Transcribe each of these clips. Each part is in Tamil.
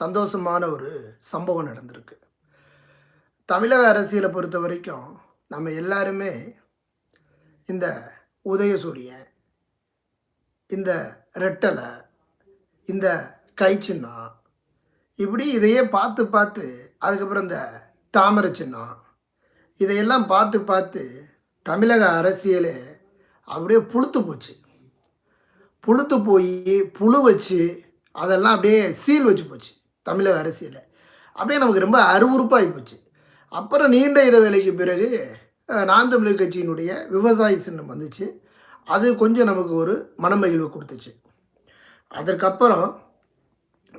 சந்தோஷமான ஒரு சம்பவம் நடந்திருக்கு. தமிழக அரசியலை பொறுத்த வரைக்கும் நம்ம எல்லாருமே இந்த உதயசூரியன் இந்த ரெட்டலை இந்த கை சின்னம் இப்படி இதையே பார்த்து பார்த்து அதுக்கப்புறம் இந்த தாமரை சின்னம் இதையெல்லாம் பார்த்து பார்த்து தமிழக அரசியலே அப்படியே புழுத்து போச்சு. புழுத்து போய் புழு வச்சு அதெல்லாம் அப்படியே சீல் வச்சு போச்சு. தமிழக அரசியலை. அப்படியே நமக்கு ரொம்ப அருவறுப்பாகி போச்சு. அப்புறம் நீண்ட இடைவேளைக்கு பிறகு நான் தமிழர் கட்சியினுடைய விவசாய சின்னம் வந்துச்சு. அது கொஞ்சம் நமக்கு ஒரு மனமகிழ்வு கொடுத்துச்சு. அதற்கப்புறம்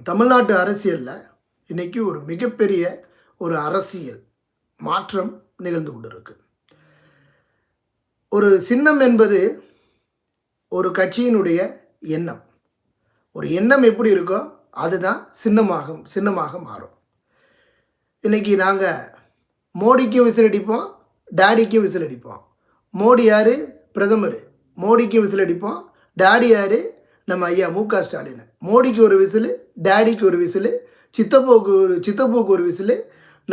தமிழ்நாட்டு அரசியலில் இன்றைக்கி ஒரு மிகப்பெரிய ஒரு அரசியல் மாற்றம் நிகழ்ந்து கொண்டிருக்கு. ஒரு சின்னம் என்பது ஒரு கட்சியினுடைய எண்ணம். ஒரு எண்ணம் எப்படி இருக்கோ அதுதான் சின்னமாக சின்னமாக மாறும். இன்றைக்கி நாங்கள் மோடிக்கும் விசில் அடிப்போம் டாடிக்கும் விசில் அடிப்போம். மோடி யார்? பிரதமர். மோடிக்கும் விசில் அடிப்போம் டாடி யார்? நம்ம ஐயா மு க ஸ்டாலின். மோடிக்கு ஒரு விசில் டாடிக்கு ஒரு விசில் சித்தப்போக்கு ஒரு சித்தப்போக்கு ஒரு விசில்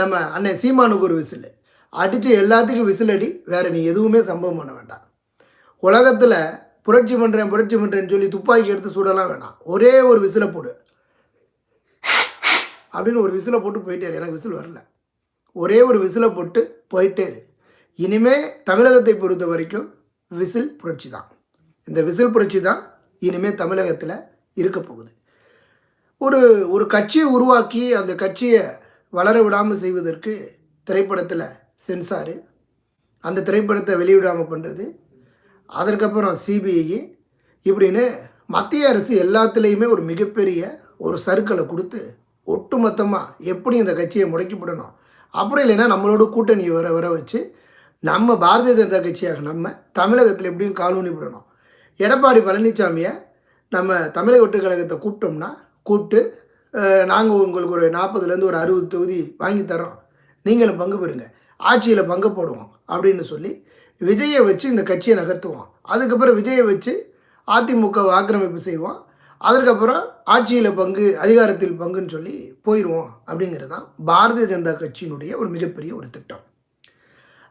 நம்ம அண்ணன் சீமானுக்கு ஒரு விசில். அடித்து எல்லாத்துக்கும் விசில் அடி வேறு நீ எதுவுமே சம்பவம் பண்ண வேண்டாம். உலகத்தில் புரட்சி பண்ணுறேன் புரட்சி பண்ணுறேன்னு சொல்லி துப்பாக்கி எடுத்து சுடலாம் வேணாம். ஒரே ஒரு விசிலை போடு. அப்படின்னு ஒரு விசிலை போட்டு போயிட்டார். எனக்கு விசில் வரல. ஒரே ஒரு விசிலை போட்டு போயிட்டேரு. இனிமே தமிழகத்தை பொறுத்த வரைக்கும் விசில் புரட்சி தான். இந்த விசில் புரட்சி தான் இனிமேல் தமிழகத்தில் இருக்க போகுது. ஒரு ஒரு கட்சியை உருவாக்கி அந்த கட்சியை வளர விடாமல் செய்வதற்கு திரைப்படத்தில் சென்சாரு அந்த திரைப்படத்தை வெளியிடாமல் பண்ணுறது அதற்கப்புறம் சிபிஐ இப்படின்னு மத்திய அரசு எல்லாத்துலேயுமே ஒரு மிகப்பெரிய ஒரு சர்க்கிளை கொடுத்து ஒட்டுமொத்தமாக எப்படி இந்த கட்சியை முடக்கிவிடணும்? அப்படி இல்லைன்னா நம்மளோட கூட்டணி வர வர வச்சு நம்ம பாரதிய ஜனதா கட்சியாக நம்ம தமிழகத்தில் எப்படியும் காலூனி விடணும். எடப்பாடி பழனிசாமியை நம்ம தமிழக ஒட்டுக்கழகத்தை கூப்பிட்டோம்னா கூப்பிட்டு நாங்கள் உங்களுக்கு ஒரு நாற்பதுலேருந்து ஒரு அறுபது தொகுதி வாங்கி தர்றோம். நீங்களும் பங்கு பெறுங்க. ஆட்சியில் பங்கு போடுவோம் அப்படின்னு சொல்லி விஜயை வச்சு இந்த கட்சியை நகர்த்துவோம். அதுக்கப்புறம் விஜயை வச்சு அதிமுக ஆக்கிரமிப்பு செய்வோம். அதற்கப்புறம் ஆட்சியில் பங்கு அதிகாரத்தில் பங்குன்னு சொல்லி போயிடுவோம் அப்படிங்கிறது தான் பாரதிய ஜனதா கட்சியினுடைய ஒரு மிகப்பெரிய ஒரு திட்டம்.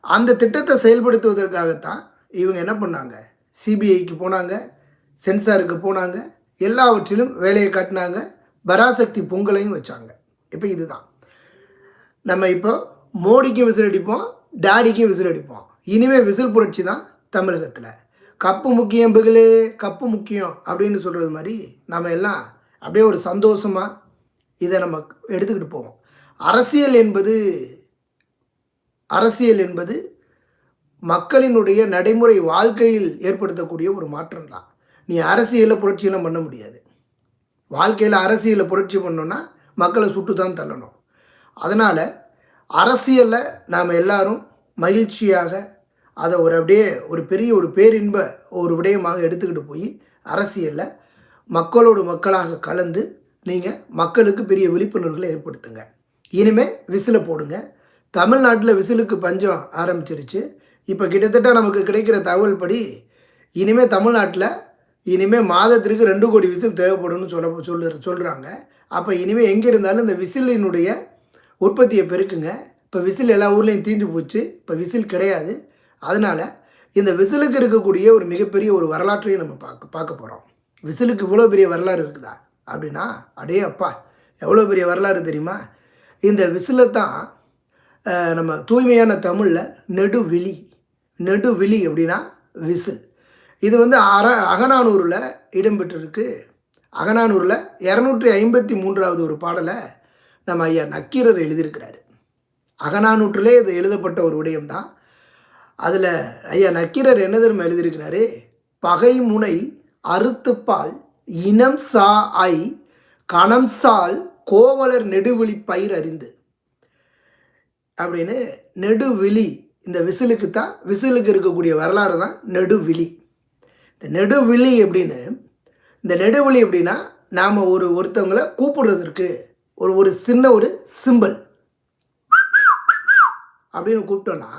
அந்த திட்டத்தை செயல்படுத்துவதற்காகத்தான் இவங்க என்ன பண்ணாங்க? சிபிஐக்கு போனாங்க சென்சாருக்கு போனாங்க எல்லாவற்றிலும் வேலையை காட்டினாங்க பராசக்தி பொங்கலையும் வச்சாங்க. இப்போ இதுதான். நம்ம இப்போ மோடிக்கும் விசில் அடிப்போம் டேடிக்கும் விசில் அடிப்போம். இனிமேல் விசில் புரட்சி தான் தமிழகத்தில். கப்பு முக்கியம் பிகிலு கப்பு முக்கியம் அப்படின்னு சொல்கிறது மாதிரி நம்ம எல்லாம் அப்படியே ஒரு சந்தோஷமாக இதை நம்ம எடுத்துக்கிட்டு போவோம். அரசியல் என்பது அரசியல் என்பது மக்களினுடைய நடைமுறை வாழ்க்கையில் ஏற்படுத்தக்கூடிய ஒரு மாற்றம் தான். நீ அரசியலில் புரட்சியெல்லாம் பண்ண முடியாது. வாழ்க்கையில் அரசியலில் புரட்சி பண்ணோன்னா மக்களை சுட்டு தான் தள்ளணும். அதனால் அரசியலில் நாம் எல்லாரும் மகிழ்ச்சியாக அதை ஒரு அப்படியே ஒரு பெரிய ஒரு பேரின்ப ஒரு விடயமாக எடுத்துக்கிட்டு போய் அரசியலில் மக்களோடு மக்களாக கலந்து நீங்கள் மக்களுக்கு பெரிய விழிப்புணர்வுகளை ஏற்படுத்துங்க. இனிமேல் விசிலை போடுங்க. தமிழ்நாட்டில் விசிலுக்கு பஞ்சம் ஆரம்பிச்சிருச்சு. இப்போ கிட்டத்தட்ட நமக்கு கிடைக்கிற தகவல் படி இனிமேல் தமிழ்நாட்டில் இனிமேல் மாதத்திற்கு ரெண்டு கோடி விசில் தேவைப்படும்னு சொல்ல சொல்லு சொல்கிறாங்க அப்போ இனிமேல் எங்கே இருந்தாலும் இந்த விசிலினுடைய உற்பத்தியை பெருக்குங்க. இப்போ விசில் எல்லா ஊர்லேயும் தீஞ்சு போச்சு. இப்போ விசில் கிடையாது. அதனால் இந்த விசிலுக்கு இருக்கக்கூடிய ஒரு மிகப்பெரிய ஒரு வரலாற்றையும் நம்ம பார்க்க பார்க்க போகிறோம் விசிலுக்கு இவ்வளோ பெரிய வரலாறு இருக்குதா? அப்படின்னா அடே அப்பா எவ்வளோ பெரிய வரலாறு தெரியுமா? இந்த விசிலை தான் நம்ம தூய்மையான தமிழில் நெடுவிழி. நெடுவிழி அப்படின்னா விசில். இது வந்து அற அகநானூரில் இடம்பெற்றிருக்கு. அகநானூரில் இரநூற்றி ஐம்பத்தி மூன்றாவது ஒரு பாடலை நம்ம ஐயா நக்கீரர் எழுதியிருக்கிறாரு. அகநானூற்றிலே இது எழுதப்பட்ட ஒரு விடயம்தான். அதில் ஐயா நக்கீரர் என்ன தெரியுமா எழுதியிருக்கிறாரு? பகை முனை அறுத்துப்பால் இனம் சா ஐ கணம் சால் கோவலர் நெடுவிழி பயிர் அறிந்து. அப்படின்னு நெடுவிழி இந்த விசிலுக்கு தான் விசிலுக்கு இருக்கக்கூடிய வரலாறு தான் நெடுவிழி. இந்த நெடுவிழி அப்படின்னு இந்த நெடுவிழி அப்படின்னா நாம் ஒரு ஒருத்தவங்களை கூப்பிடுறதற்கு ஒரு ஒரு சின்ன ஒரு சிம்பல் அப்படின்னு கூப்பிட்டோன்னா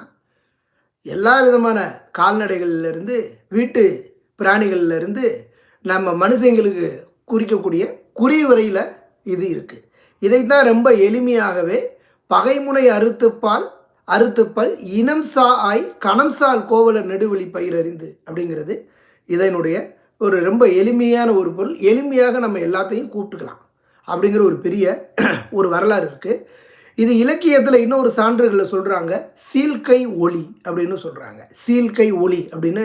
எல்லா விதமான கால்நடைகள்ல இருந்து வீட்டு பிராணிகள்லேருந்து நம்ம மனுஷங்களுக்கு குறிக்கக்கூடிய குறிவுரையில் இது இருக்குது இதைத்தான் ரொம்ப எளிமையாகவே பகைமுனை அறுத்துப்பால் அறுத்துப்பல் இனம் சா ஆய் கணம் சால் கோவலர் நெடுவெளி பயிரறிந்து அப்படிங்கிறது இதனுடைய ஒரு ரொம்ப எளிமையான ஒரு பொருள். எளிமையாக நம்ம எல்லாத்தையும் கூப்பிட்டுக்கலாம் அப்படிங்கிற ஒரு பெரிய ஒரு வரலாறு இருக்குது இது இலக்கியத்தில் இன்னொரு சான்றுகளில் சொல்கிறாங்க சீல்கை ஒளி அப்படின்னு சொல்கிறாங்க சீல்கை ஒளி அப்படின்னு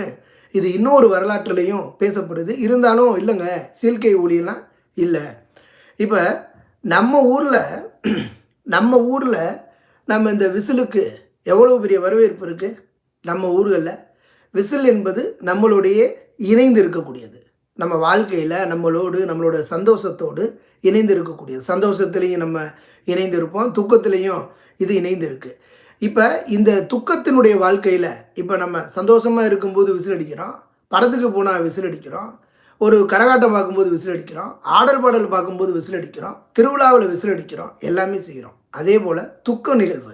இது இன்னொரு வரலாற்றுலேயும் பேசப்படுது. இருந்தாலும் இல்லைங்க சீல்கை ஒளியெல்லாம் இல்லை. இப்போ நம்ம ஊரில் நம்ம ஊரில் நம்ம இந்த விசிலுக்கு எவ்வளோ பெரிய வரவேற்பு இருக்குது நம்ம ஊர்களில். விசில் என்பது நம்மளுடைய இணைந்து இருக்கக்கூடியது. நம்ம வாழ்க்கையில் நம்மளோடு நம்மளோட சந்தோஷத்தோடு இணைந்து இருக்கக்கூடியது சந்தோஷத்துலேயும் நம்ம இணைந்து இருப்போம் துக்கத்துலேயும் இது இணைந்து இருக்குது இப்போ இந்த துக்கத்தினுடைய வாழ்க்கையில் இப்போ நம்ம சந்தோஷமாக இருக்கும்போது விசில் அடிக்கிறோம் படத்துக்கு போனால் விசில் அடிக்கிறோம் ஒரு கரகாட்டம் பார்க்கும்போது விசில் அடிக்கிறோம் ஆடல் பாடல் பார்க்கும்போது விசில் அடிக்கிறோம் திருவிழாவில் விசில் அடிக்கிறோம் எல்லாமே செய்கிறோம். அதே போல் துக்க நிகழ்வு.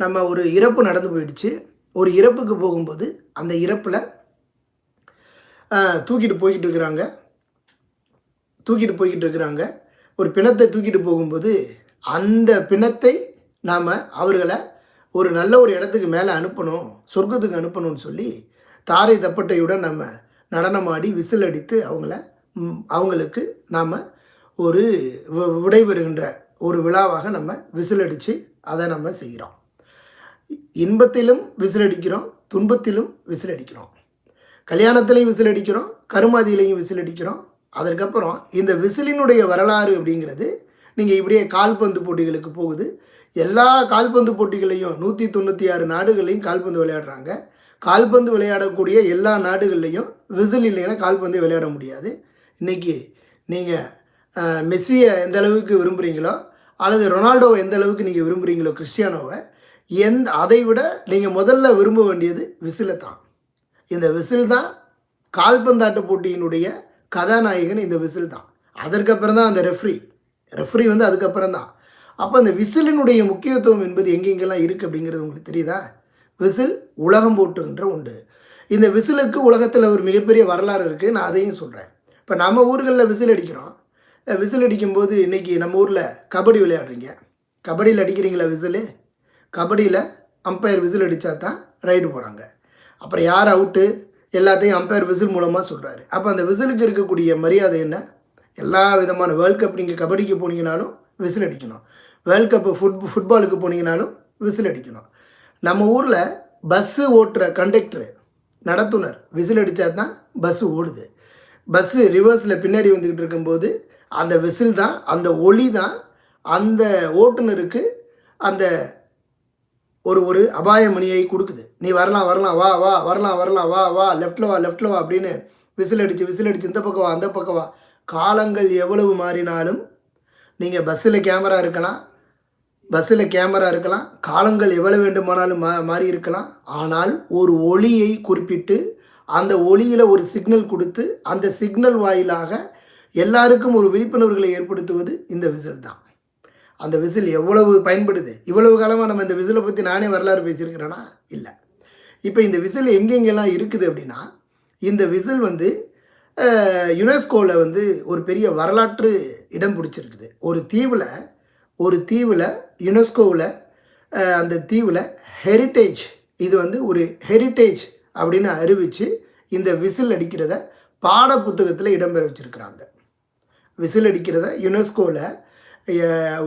நம்ம ஒரு இறப்பு நடந்து போயிடுச்சு. ஒரு இறப்புக்கு போகும்போது அந்த இறப்பில் தூக்கிட்டு போய்கிட்டு இருக்கிறாங்க. தூக்கிட்டு போய்கிட்டு இருக்கிறாங்க. ஒரு பிணத்தை தூக்கிட்டு போகும்போது அந்த பிணத்தை நாம் அவர்களை ஒரு நல்ல ஒரு இடத்துக்கு மேலே அனுப்பணும் சொர்க்கத்துக்கு அனுப்பணும்னு சொல்லி தாரை தப்பட்டையுடன் நம்ம நடனமாடி விசில் அடித்து அவங்கள அவங்களுக்கு நாம் ஒரு வி- விடைபெறுகின்ற ஒரு விழாவாக நம்ம விசில் அடித்து அதை நம்ம செய்கிறோம். இன்பத்திலும் விசில் அடிக்கிறோம் துன்பத்திலும் விசில் அடிக்கிறோம். கல்யாணத்துலேயும் விசில் அடிக்கிறோம் கருமாதியிலையும் விசில் அடிக்கிறோம். அதற்கப்புறம் இந்த விசிலினுடைய வரலாறு அப்படிங்கிறது நீங்கள் இப்படியே கால்பந்து போட்டிகளுக்கு போகுது. எல்லா கால்பந்து போட்டிகளையும் நூற்றி தொண்ணூற்றி ஆறு நாடுகளையும் கால்பந்து விளையாடுறாங்க. கால்பந்து விளையாடக்கூடிய எல்லா நாடுகள்லையும் விசில் இல்லைன்னா கால்பந்து விளையாட முடியாது. இன்றைக்கி நீங்கள் மெஸ்ஸியை எந்த அளவுக்கு விரும்புகிறீங்களோ அல்லது ரொனால்டோவை எந்த அளவுக்கு நீங்கள் விரும்புகிறீங்களோ கிறிஸ்டியானோவை எந்த அதை விட நீங்கள் முதல்ல விரும்ப வேண்டியது விசிலை தான். இந்த விசில் தான் கால்பந்தாட்ட போட்டியினுடைய கதாநாயகன் இந்த விசில் தான். அதற்கப்புறம் தான் அந்த ரெஃப்ரி ரெஃப்ரி வந்து அதுக்கப்புறம் தான் அப்போ அந்த விசிலினுடைய முக்கியத்துவம் என்பது எங்கெங்கெல்லாம் இருக்குது அப்படிங்கிறது உங்களுக்கு தெரியுதா? விசில் உலகம் போட்டுகின்ற உண்டு. இந்த விசிலுக்கு உலகத்தில் ஒரு மிகப்பெரிய வரலாறு இருக்குது நான் அதையும் சொல்கிறேன் இப்போ நம்ம ஊர்களில் விசில் அடிக்கிறோம். விசில் அடிக்கும்போது இன்றைக்கி நம்ம ஊரில் கபடி விளையாடுறீங்க. கபடியில் அடிக்கிறீங்களா விசிலு? கபடியில் அம்பையர் விசில் அடித்தா தான் ரைடு போகிறாங்க அப்புறம் யார் அவுட்டு எல்லாத்தையும் அம்பையர் விசில் மூலமாக சொல்கிறாரு அப்போ அந்த விசிலுக்கு இருக்கக்கூடிய மரியாதை என்ன? எல்லா விதமான வேர்ல்ட் கப் நீங்கள் கபடிக்கு போனீங்கனாலும் விசில் அடிக்கணும். வேர்ல்ட் கப்பு ஃபுட் ஃபுட்பாலுக்கு போனீங்கனாலும் விசில் அடிக்கணும். நம்ம ஊரில் பஸ்ஸு ஓட்டுற கண்டக்டரு நடத்துனர் விசில் அடித்தா தான் பஸ்ஸு ஓடுது. பஸ்ஸு ரிவர்ஸில் பின்னாடி வந்துக்கிட்டு இருக்கும்போது அந்த விசில் தான் அந்த ஒளி தான் அந்த ஓட்டுநருக்கு அந்த ஒரு ஒரு அபாய மணியை கொடுக்குது. நீ வரலாம் வரலாம் வா வா வரலாம் வரலாம் வா வா லெஃப்ட்டில் வா லெஃப்டில் வா அப்படின்னு விசில் அடித்து விசில் அடித்து இந்த பக்கம் வா அந்த பக்கம் வா. காலங்கள் எவ்வளவு மாறினாலும் நீங்கள் பஸ்ஸில் கேமரா இருக்கலாம் பஸ்ஸில் கேமரா இருக்கலாம் காலங்கள் எவ்வளவு வேண்டுமானாலும் மா மாறி இருக்கலாம். ஆனால் ஒரு ஒளியை குறிப்பிட்டு அந்த ஒளியில் ஒரு சிக்னல் கொடுத்து அந்த சிக்னல் வாயிலாக எல்லாருக்கும் ஒரு விழிப்புணர்வுகளை ஏற்படுத்துவது இந்த விசில் தான். அந்த விசில் எவ்வளவு பயன்படுது? இவ்வளவு காலமாக நம்ம இந்த விசிலை பற்றி நானே வரலாறு பேசியிருக்கிறேன்னா இல்லை. இப்போ இந்த விசில் எங்கெங்கெல்லாம் இருக்குது அப்படின்னா இந்த விசில் வந்து யுனெஸ்கோவில் வந்து ஒரு பெரிய வரலாற்று இடம் பிடிச்சிருக்குது. ஒரு தீவில் ஒரு தீவில் யுனெஸ்கோவில் அந்த தீவில் ஹெரிட்டேஜ் இது வந்து ஒரு ஹெரிட்டேஜ் அப்படின்னு அறிவித்து இந்த விசில் அடிக்கிறத பாட புத்தகத்தில் இடம்பெற வச்சுருக்கிறாங்க. விசில் அடிக்கிறத யுனெஸ்கோவில்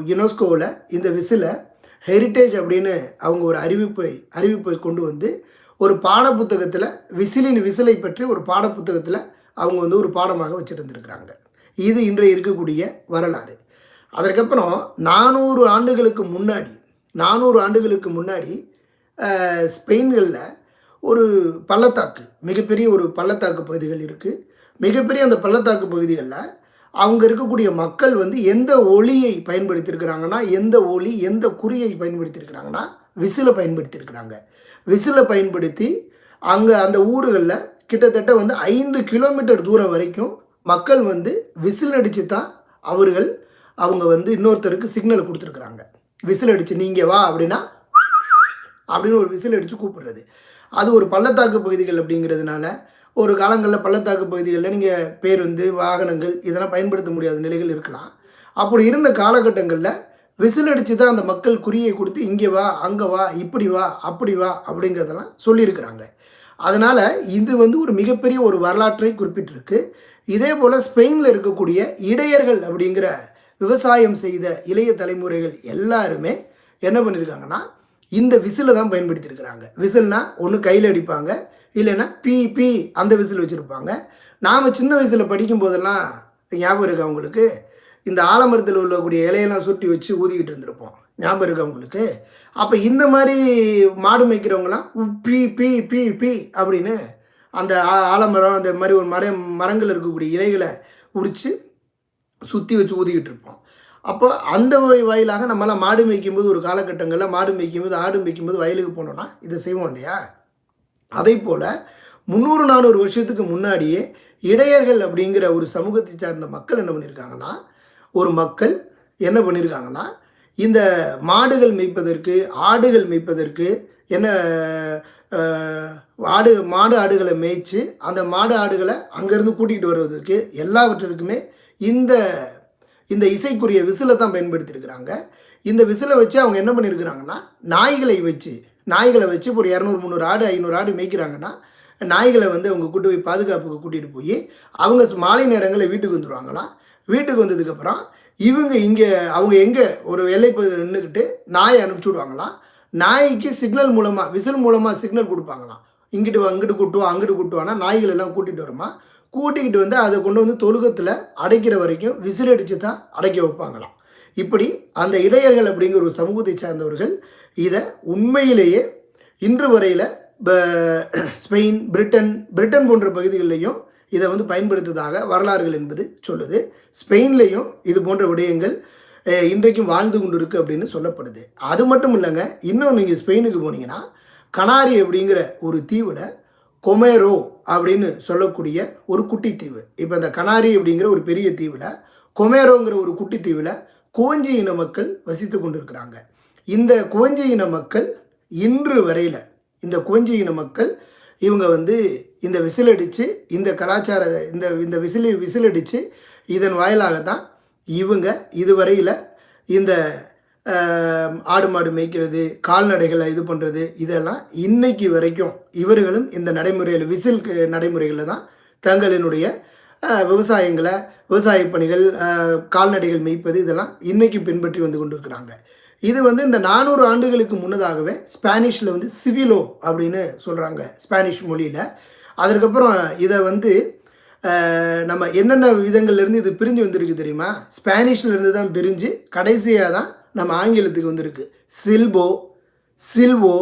யுனெஸ்கோவில் இந்த விசிலை ஹெரிட்டேஜ் அப்படின்னு அவங்க ஒரு அறிவிப்பை அறிவிப்பை கொண்டு வந்து ஒரு பாடப்புத்தகத்தில் விசிலின் விசிலை பற்றி ஒரு பாடப்புத்தகத்தில் அவங்க வந்து ஒரு பாடமாக வச்சுருந்துருக்குறாங்க. இது இன்றைய இருக்கக்கூடிய வரலாறு. அதற்கப்புறம் நானூறு ஆண்டுகளுக்கு முன்னாடி நானூறு ஆண்டுகளுக்கு முன்னாடி ஸ்பெயின்களில் ஒரு பள்ளத்தாக்கு மிகப்பெரிய ஒரு பள்ளத்தாக்கு பகுதிகள் இருக்குது மிகப்பெரிய அந்த பள்ளத்தாக்கு பகுதிகளில் அவங்க இருக்கக்கூடிய மக்கள் வந்து எந்த ஒளியை பயன்படுத்தியிருக்கிறாங்கன்னா எந்த ஒளி எந்த குறியை பயன்படுத்தியிருக்கிறாங்கன்னா விசிலை பயன்படுத்தியிருக்கிறாங்க. விசிலை பயன்படுத்தி அங்கே அந்த ஊர்களில் கிட்டத்தட்ட வந்து ஐந்து கிலோமீட்டர் தூரம் வரைக்கும் மக்கள் வந்து விசில் அடித்து தான் அவர்கள் அவங்க வந்து இன்னொருத்தருக்கு சிக்னல் கொடுத்துருக்குறாங்க. விசில் அடித்து நீங்கள் வா அப்படின்னா அப்படின்னு ஒரு விசில் அடித்து கூப்பிடுறது. அது ஒரு பள்ளத்தாக்கு பகுதிகள் அப்படிங்கிறதுனால ஒரு காலங்களில் பள்ளத்தாக்கு பகுதிகளில் நீங்கள் பேருந்து வாகனங்கள் இதெல்லாம் பயன்படுத்த முடியாத நிலைகள் இருக்கலாம். அப்படி இருந்த காலகட்டங்களில் விசில் அடித்து தான் அந்த மக்கள் குறியை கொடுத்து இங்கே வா அங்கே வா இப்படி வா அப்படி வா அப்படிங்கிறதெல்லாம் சொல்லியிருக்கிறாங்க. அதனால் இது வந்து ஒரு மிகப்பெரிய ஒரு வரலாற்றை குறிப்பிட்டிருக்கு. இதே போல் ஸ்பெயினில் இருக்கக்கூடிய இடையர்கள் அப்படிங்கிற விவசாயம் செய்த இளைய தலைமுறைகள் எல்லாருமே என்ன பண்ணியிருக்காங்கன்னா இந்த விசிலை தான் பயன்படுத்தியிருக்கிறாங்க. விசில்னால் ஒன்று கையில் அடிப்பாங்க இல்லைன்னா பி பி அந்த விசில் வச்சுருப்பாங்க. நாம் சின்ன வயசில் படிக்கும் போதெல்லாம் ஞாபகம் இருக்கா உங்களுக்கு? இந்த ஆலமரத்தில் உள்ளக்கூடிய இலையெல்லாம் சுட்டி வச்சு ஊதிக்கிட்டு இருந்திருப்போம். ஞாபகம் இருக்கா உங்களுக்கு? அப்போ இந்த மாதிரி மாடு மேய்க்கிறவங்களாம் பி பி பி பி அப்படின்னு அந்த ஆ- ஆலமரம் அந்த மாதிரி ஒரு மரம் மரங்கள் இருக்கக்கூடிய இலைகளை உரித்து சுற்றி வச்சு ஊதிக்கிட்டு இருப்போம். அப்போ அந்த வாயிலாக நம்மளாம் மாடு மேய்க்கும்போது ஒரு காலகட்டங்களில் மாடு மேய்க்கும்போது ஆடு மேய்க்கும்போது வயலுக்கு போனோம்னா இதை செய்வோம் இல்லையா? அதே போல் முந்நூறு நானூறு வருஷத்துக்கு முன்னாடியே இடையர்கள் அப்படிங்கிற ஒரு சமூகத்தை சார்ந்த மக்கள் என்ன பண்ணியிருக்காங்கன்னா ஒரு மக்கள் என்ன பண்ணியிருக்காங்கன்னா இந்த மாடுகள் மேய்ப்பதற்கு ஆடுகள் மேய்ப்பதற்கு என்ன ஆடு மாடு ஆடுகளை மேய்ச்சி அந்த மாடு ஆடுகளை அங்கேருந்து கூட்டிகிட்டு வருவதற்கு எல்லாவற்றிற்குமே இந்த இந்த இசைக்குரிய விசிலை தான் பயன்படுத்தியிருக்கிறாங்க. இந்த விசிலை வச்சு அவங்க என்ன பண்ணியிருக்கிறாங்கன்னா நாய்களை வச்சு நாய்களை வச்சு ஒரு இரநூறு முந்நூறு ஆடு ஐநூறு ஆடு மேய்க்கிறாங்கன்னா நாய்களை வந்து அவங்க கூட்டு போய் பாதுகாப்புக்கு கூட்டிகிட்டு போய் அவங்க மாலை நேரங்களில் வீட்டுக்கு வந்துடுவாங்களாம் வீட்டுக்கு வந்ததுக்கப்புறம் இவங்க இங்கே அவங்க எங்கே ஒரு எல்லைப்பகுதியில் நின்றுக்கிட்டு நாயை அனுப்பிச்சி விடுவாங்களாம் நாய்க்கு சிக்னல் மூலமாக விசில் மூலமாக சிக்னல் கொடுப்பாங்களாம் இங்கிட்டு அங்கிட்டு கூட்டுவோம் அங்கிட்டு கூட்டுவானா நாய்கள் எல்லாம் கூட்டிகிட்டு வருமா? கூட்டிக்கிட்டு வந்து அதை கொண்டு வந்து தொழுகத்தில் அடைக்கிற வரைக்கும் விசில் அடித்து தான் அடைக்க வைப்பாங்களாம். இப்படி அந்த இடையர்கள் அப்படிங்கிற ஒரு சமூகத்தை சார்ந்தவர்கள் இதை உண்மையிலேயே இன்று வரையில் ஸ்பெயின் பிரிட்டன் பிரிட்டன் போன்ற பகுதிகளிலையும் இதை வந்து பயன்படுத்துவதாக வரலாறுகள் என்பது சொல்லுது. ஸ்பெயின்லேயும் இது போன்ற விடயங்கள் இன்றைக்கும் வாழ்ந்து கொண்டு இருக்குது அப்படின்னு சொல்லப்படுது. அது மட்டும் இல்லைங்க இன்னும் நீங்கள் ஸ்பெயினுக்கு போனீங்கன்னா கனாரி அப்படிங்கிற ஒரு தீவில் கொமேரோ அப்படின்னு சொல்லக்கூடிய ஒரு குட்டி தீவு. இப்போ இந்த கனாரி அப்படிங்கிற ஒரு பெரிய தீவில் கொமேரோங்கிற ஒரு குட்டி தீவில் கோஞ்சி இன மக்கள் வசித்து கொண்டிருக்கிறாங்க. இந்த குவஞ்சி இன மக்கள் இன்று வரையில் இந்த குவஞ்சி இன மக்கள் இவங்க வந்து இந்த விசில் அடித்து இந்த கலாச்சார இந்த இந்த விசில் விசில் அடித்து இதன் வாயிலாக தான் இவங்க இதுவரையில் இந்த ஆடு மாடு மேய்க்கிறது கால்நடைகளை இது பண்ணுறது இதெல்லாம் இன்னைக்கு வரைக்கும் இவர்களும் இந்த நடைமுறையில் விசில் நடைமுறைகளில் தான் தங்களினுடைய விவசாயங்களை விவசாய பணிகள் கால்நடைகள் மேய்ப்பது இதெல்லாம் இன்றைக்கும் பின்பற்றி வந்து கொண்டு இருக்கிறாங்க இது வந்து இந்த நானூறு ஆண்டுகளுக்கு முன்னதாகவே ஸ்பானிஷில் வந்து சிவிலோ அப்படின்னு சொல்கிறாங்க ஸ்பானிஷ் மொழியில். அதற்கப்புறம் இதை வந்து நம்ம என்னென்ன விதங்கள்லேருந்து இது பிரிஞ்சு வந்திருக்கு தெரியுமா? ஸ்பானிஷ்லேருந்து தான் பிரிஞ்சு கடைசியாக தான் நம்ம ஆங்கிலத்துக்கு வந்திருக்கு. சில்போ சில்வோ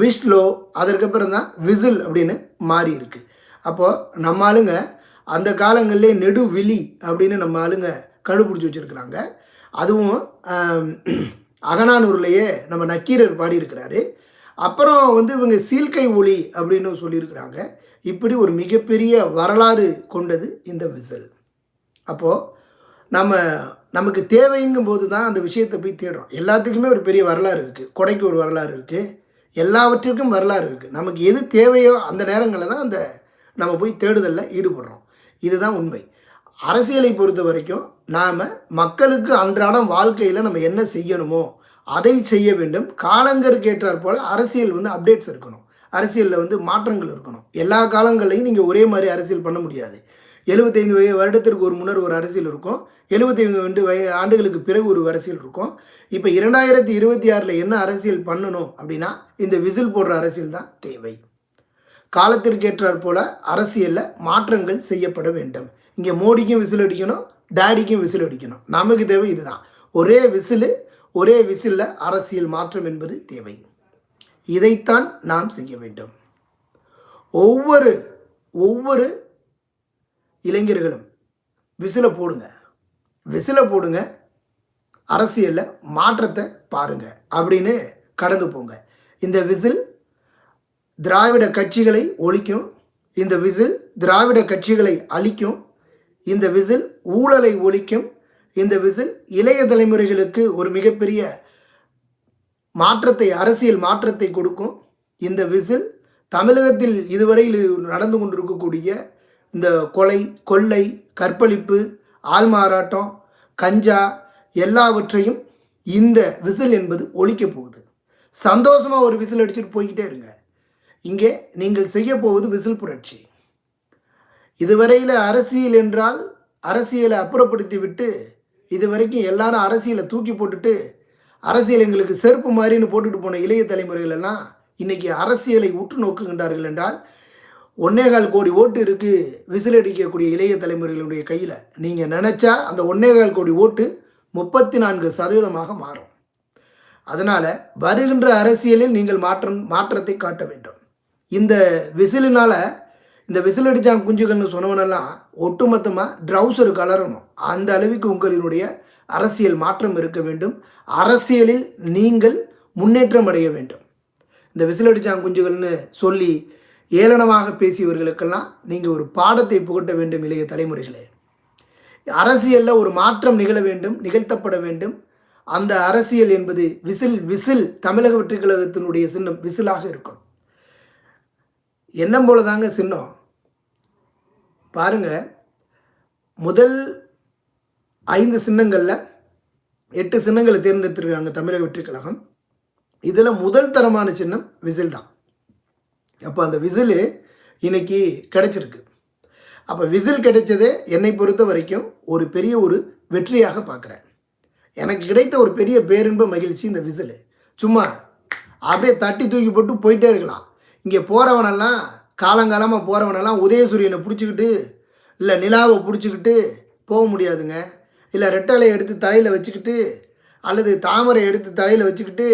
விஷ்லோ அதற்கப்புறம் தான் விசில் அப்படின்னு மாறி இருக்கு. அப்போது நம்ம ஆளுங்க அந்த காலங்களிலே நெடுவிழி அப்படின்னு நம்ம ஆளுங்க கண்டுபிடிச்சி வச்சுருக்குறாங்க. அதுவும் அகனானூர்லேயே நம்ம நக்கீரர் பாடியிருக்கிறாரு. அப்புறம் வந்து இவங்க சீல்கை ஒளி அப்படின்னு சொல்லியிருக்கிறாங்க. இப்படி ஒரு மிகப்பெரிய வரலாறு கொண்டது இந்த விசில். அப்போது நம்ம நமக்கு தேவைங்கும் போது தான் அந்த விஷயத்தை போய் தேடுறோம். எல்லாத்துக்குமே ஒரு பெரிய வரலாறு இருக்குது கொடைக்கு ஒரு வரலாறு இருக்குது எல்லாவற்றிற்கும் வரலாறு இருக்குது நமக்கு எது தேவையோ அந்த நேரங்களில் தான் அந்த நம்ம போய் தேடுதலில் ஈடுபடுறோம். இதுதான் உண்மை. அரசியலை பொறுத்த வரைக்கும் நாம் மக்களுக்கு அன்றாடம் வாழ்க்கையில் நம்ம என்ன செய்யணுமோ அதை செய்ய வேண்டும். காலங்கருக்கு போல் அரசியல் வந்து அப்டேட்ஸ் இருக்கணும். அரசியலில் வந்து மாற்றங்கள் இருக்கணும். எல்லா காலங்களையும் நீங்கள் ஒரே மாதிரி அரசியல் பண்ண முடியாது. எழுபத்தைந்து வய வருடத்திற்கு ஒரு முன்னர் ஒரு அரசியல் இருக்கும். எழுபத்தைந்து வந்து வய ஆண்டுகளுக்கு பிறகு ஒரு அரசியல் இருக்கும். இப்போ இரண்டாயிரத்தி இருபத்தி ஆறில் என்ன அரசியல் பண்ணணும் அப்படின்னா இந்த விசில் போடுற அரசியல் தான் தேவை. காலத்திற்கேற்றாற் போல அரசியலில் மாற்றங்கள் செய்யப்பட வேண்டும். இங்கே மோடிக்கும் விசில் அடிக்கணும் டாடிக்கும் விசில் அடிக்கணும். நமக்கு தேவை இதுதான். ஒரே விசிலு ஒரே விசிலில் அரசியல் மாற்றம் என்பது தேவை. இதைத்தான் நாம் செய்ய வேண்டும். ஒவ்வொரு ஒவ்வொரு இளைஞர்களும் விசிலை போடுங்க. விசிலை போடுங்க. அரசியலில் மாற்றத்தை பாருங்க. அப்படின்னு கடந்து போங்க. இந்த விசில் திராவிட கட்சிகளை ஒழிக்கும். இந்த விசில் திராவிட கட்சிகளை அழிக்கும். இந்த விசில் ஊழலை ஒழிக்கும். இந்த விசில் இளைய தலைமுறைகளுக்கு ஒரு மிகப்பெரிய மாற்றத்தை அரசியல் மாற்றத்தை கொடுக்கும். இந்த விசில் தமிழகத்தில் இதுவரையில் நடந்து கொண்டிருக்கக்கூடிய இந்த கொலை கொள்ளை கற்பழிப்பு ஆள்மாறாட்டம் கஞ்சா எல்லாவற்றையும் இந்த விசில் என்பது ஒழிக்கப் போகுது. சந்தோஷமாக ஒரு விசில் அடிச்சுட்டு போய்கிட்டே இருங்க. இங்கே நீங்கள் செய்ய போவது விசில் புரட்சி. இதுவரையில் அரசியல் என்றால் அரசியலை அப்புறப்படுத்தி விட்டு இதுவரைக்கும் எல்லாரும் அரசியலை தூக்கி போட்டுட்டு அரசியல் எங்களுக்கு செருப்பு மாதிரின்னு போட்டுட்டு போன இளைய தலைமுறைகள் எல்லாம் இன்னைக்கு அரசியலை உற்று நோக்குகின்றார்கள் என்றால் ஒன்னேகால் கோடி ஓட்டு இருக்குது விசில் அடிக்கக்கூடிய இளைய தலைமுறைகளுடைய கையில். நீங்கள் நினச்சா அந்த ஒன்னேகால் கோடி ஓட்டு முப்பத்தி நான்கு சதவீதமாக மாறும். அதனால் வருகின்ற அரசியலில் நீங்கள் மாற்றம் மாற்றத்தை காட்ட வேண்டும். இந்த விசிலினால் இந்த விசில் அடிச்சான் குஞ்சுகள்னு சொன்னவனெல்லாம் ஒட்டுமொத்தமாக ட்ரௌசர் கலரணும். அந்த அளவுக்கு உங்களினுடைய அரசியல் மாற்றம் இருக்க வேண்டும். அரசியலில் நீங்கள் முன்னேற்றம் அடைய வேண்டும். இந்த விசில் அடிச்சான் குஞ்சுகள்னு சொல்லி ஏளனமாக பேசியவர்களுக்கெல்லாம் நீங்கள் ஒரு பாடத்தை புகட்ட வேண்டும் இளைய தலைமுறைகளே. அரசியலில் ஒரு மாற்றம் நிகழ வேண்டும் நிகழ்த்தப்பட வேண்டும். அந்த அரசியல் என்பது விசில் விசில் தமிழக வெற்றி கழகத்தினுடைய சின்னம் விசிலாக இருக்கும் என்ன போல தாங்க சின்னம். பாருங்கள் முதல் ஐந்து சின்னங்களில் எட்டு சின்னங்களை தேர்ந்தெடுத்திருக்காங்க தமிழக வெற்றி கழகம் இதில் முதல் தரமான சின்னம் விசில் தான். அப்போ அந்த விசிலு இன்னைக்கு கிடைச்சிருக்கு. அப்போ விசில் கிடைச்சது என்னை பொறுத்த வரைக்கும் ஒரு பெரிய ஒரு வெற்றியாக பார்க்குறேன் எனக்கு கிடைத்த ஒரு பெரிய பேரின்ப மகிழ்ச்சி இந்த விசிலு. சும்மா அப்படியே தட்டி தூக்கி போட்டு போயிட்டே இருக்கலாம். இங்கே போகிறவனெல்லாம் காலங்காலமாக போகிறவனெல்லாம் உதயசூரியனை பிடிச்சிக்கிட்டு இல்லை நிலாவை பிடிச்சிக்கிட்டு போக முடியாதுங்க. இல்லை ரெட்டலையை எடுத்து தலையில் வச்சுக்கிட்டு அல்லது தாமரை எடுத்து தலையில் வச்சுக்கிட்டு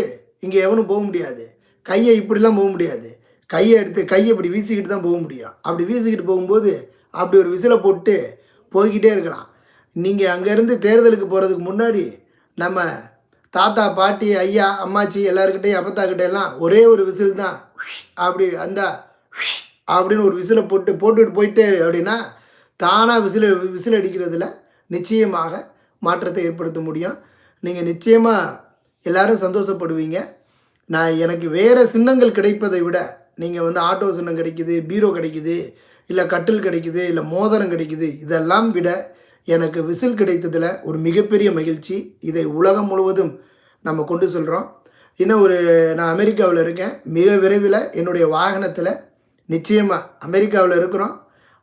இங்கே எவனும் போக முடியாது. கையை இப்படிலாம் போக முடியாது. கையை எடுத்து கையை இப்படி வீசிக்கிட்டு தான் போக முடியும். அப்படி வீசிக்கிட்டு போகும்போது அப்படி ஒரு விசிலை போட்டு போய்கிட்டே இருக்கலாம். நீங்கள் அங்கேருந்து தேர்தலுக்கு போகிறதுக்கு முன்னாடி நம்ம தாத்தா பாட்டி ஐயா அம்மாச்சி எல்லாருக்கிட்டையும் அப்பத்தாக்கிட்ட எல்லாம் ஒரே ஒரு விசில் தான். அப்படி அந்த அப்படின்னு ஒரு விசிலை போட்டு போட்டுட்டு போயிட்டே அப்படின்னா தானாக விசில் விசில் அடிக்கிறதுல நிச்சயமாக மாற்றத்தை ஏற்படுத்த முடியும். நீங்கள் நிச்சயமாக எல்லோரும் சந்தோஷப்படுவீங்க. நான் எனக்கு வேறு சின்னங்கள் கிடைப்பதை விட நீங்கள் வந்து ஆட்டோ சின்னம் கிடைக்குது பீரோ கிடைக்குது இல்லை கட்டில் கிடைக்குது இல்லை மோதிரம் கிடைக்குது இதெல்லாம் விட எனக்கு விசில் கிடைத்ததில் ஒரு மிகப்பெரிய மகிழ்ச்சி. இதை உலகம் முழுவதும் நம்ம கொண்டு செல்கிறோம் இன்னும் ஒரு நான் அமெரிக்காவில் இருக்கேன். மிக விரைவில் என்னுடைய வாகனத்தில் நிச்சயமாக அமெரிக்காவில் இருக்கிறோம்.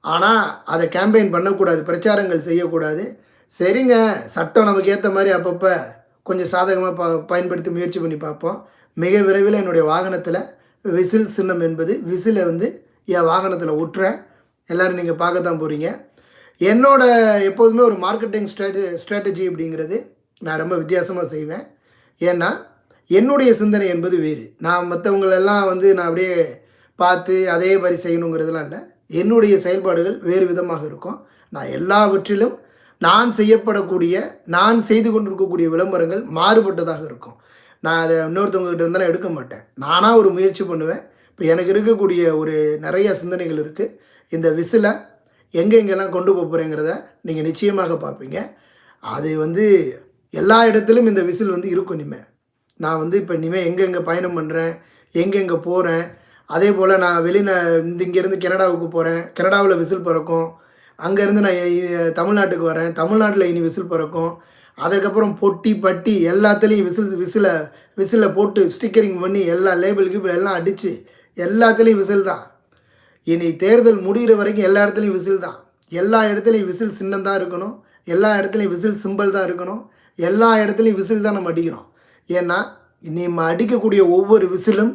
ஆனால் அதை கேம்பெயின் பண்ணக்கூடாது பிரச்சாரங்கள் செய்யக்கூடாது. சரிங்க சட்டம் நமக்கு ஏற்ற மாதிரி அப்பப்போ கொஞ்சம் சாதகமாக ப பயன்படுத்தி முயற்சி பண்ணி பார்ப்போம். மிக விரைவில் என்னுடைய வாகனத்தில் விசில் சின்னம் என்பது விசிலை வந்து என் வாகனத்தில் ஒட்டுறேன் எல்லோரும் நீங்கள் பார்க்க தான் போகிறீங்க என்னோட எப்போதுமே ஒரு மார்க்கெட்டிங் ஸ்ட்ராட்டஜி ஸ்ட்ராட்டஜி அப்படிங்கிறது நான் ரொம்ப வித்தியாசமாக செய்வேன். ஏன்னா என்னுடைய சிந்தனை என்பது வேறு. நான் மற்றவங்களெல்லாம் வந்து நான் அப்படியே பார்த்து அதே மாதிரி செய்யணுங்கிறதுலாம் இல்லை. என்னுடைய செயல்பாடுகள் வேறு விதமாக இருக்கும். நான் எல்லாவற்றிலும் நான் செய்யப்படக்கூடிய நான் செய்து கொண்டிருக்கக்கூடிய விளம்பரங்கள் மாறுபட்டதாக இருக்கும். நான் அதை இன்னொருத்தவங்ககிட்ட இருந்தாலும் எடுக்க மாட்டேன். நானாக ஒரு முயற்சி பண்ணுவேன். இப்போ எனக்கு இருக்கக்கூடிய ஒரு நிறைய சிந்தனைகள் இருக்குது இந்த விசிலை எங்கெங்கெல்லாம் கொண்டு போக போகிறேங்கிறத நீங்கள் நிச்சயமாக பார்ப்பீங்க. அது வந்து எல்லா இடத்துலையும் இந்த விசில் வந்து இருக்கும் இனிமேல் நான் வந்து இப்போ இனிமேல் எங்கெங்கே பயணம் பண்ணுறேன் எங்கெங்கே போகிறேன் அதே போல் நான் வெளிநா இந்த இங்கேருந்து கனடாவுக்கு போகிறேன் கனடாவில் விசில் பிறக்கும். அங்கேருந்து நான் தமிழ்நாட்டுக்கு வரேன். தமிழ்நாட்டில் இனி விசில் பிறக்கும். அதுக்கப்புறம் பொட்டி பட்டி எல்லாத்துலேயும் விசில் விசிலை விசிலில் போட்டு ஸ்டிக்கரிங் பண்ணி எல்லா லேபிள் கீபிள் எல்லாம் அடித்து எல்லாத்துலேயும் விசில் தான். இனி தேர்தல் முடிகிற வரைக்கும் எல்லா இடத்துலையும் விசில் தான். எல்லா இடத்துலையும் விசில் சின்னம் தான் இருக்கணும். எல்லா இடத்துலையும் விசில் சிம்பிள் தான் இருக்கணும். எல்லா இடத்துலையும் விசில் தான் நம்ம அடிக்கிறோம் ஏன்னா நம்ம அடிக்கக்கூடிய ஒவ்வொரு விசிலும்